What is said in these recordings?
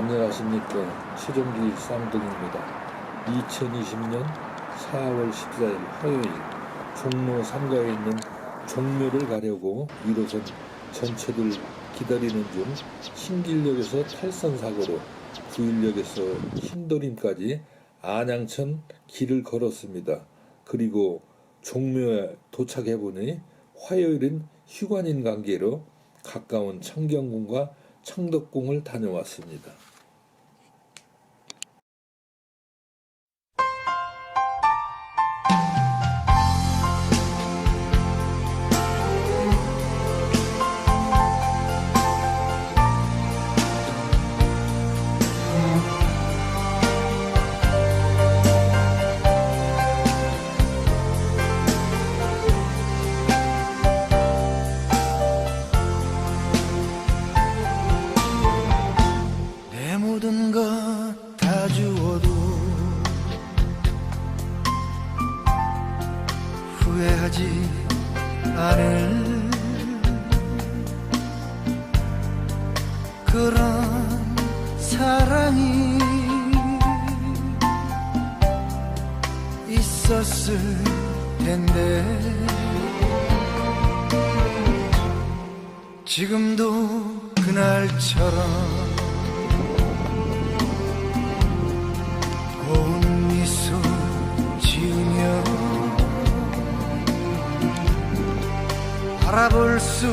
안녕하십니까 최종기 쌍둥이입니다. 2020년 4월 14일 화요일 종로 3가에 있는 종묘를 가려고 1호선 전체들 기다리는 중 신길역에서 탈선 사고로 구일역에서 신도림까지 안양천 길을 걸었습니다. 그리고 종묘에 도착해 보니 화요일은 휴관인 관계로 가까운 청경궁과 청덕궁을 다녀왔습니다. 후회하지 않을 그런 사랑이 있었을 텐데. 지금도 그날처럼 바라볼 수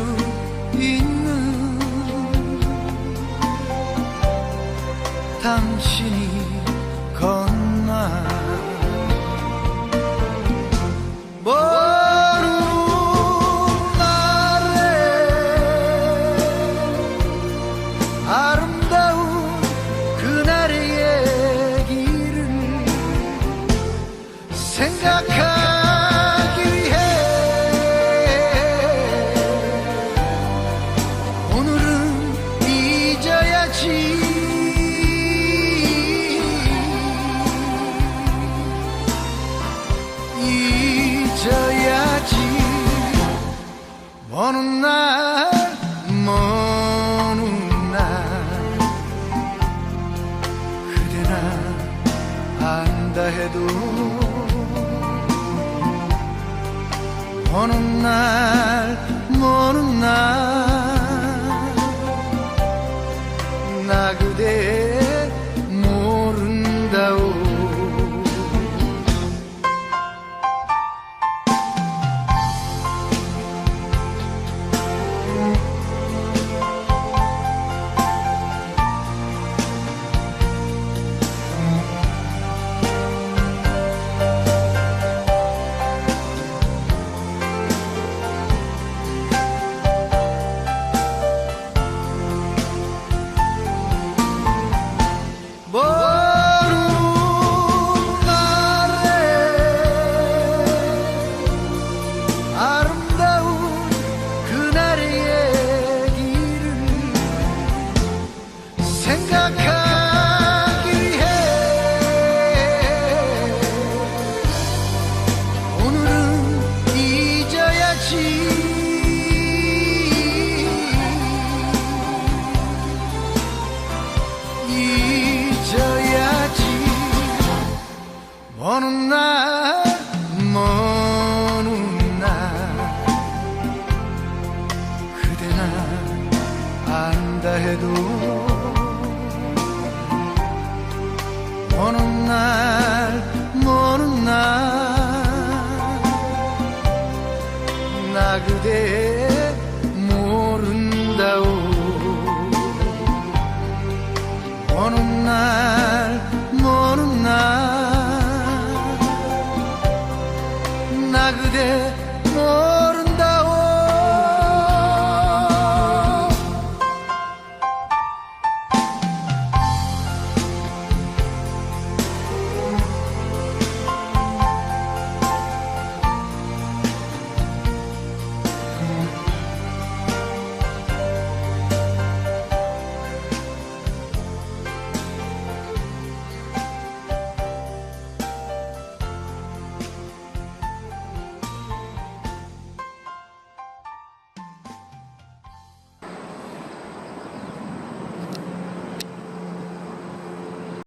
있는 당신이 건나? 모르는 날에 아름다운 그날의 얘기를 생각하 먼 날, 먼 날, 그대 나 안다 해도 어느 날, 어느 날, 어느 날, 그대 나 안다 해도, 어느 날, 그대 모른다오. 어느 날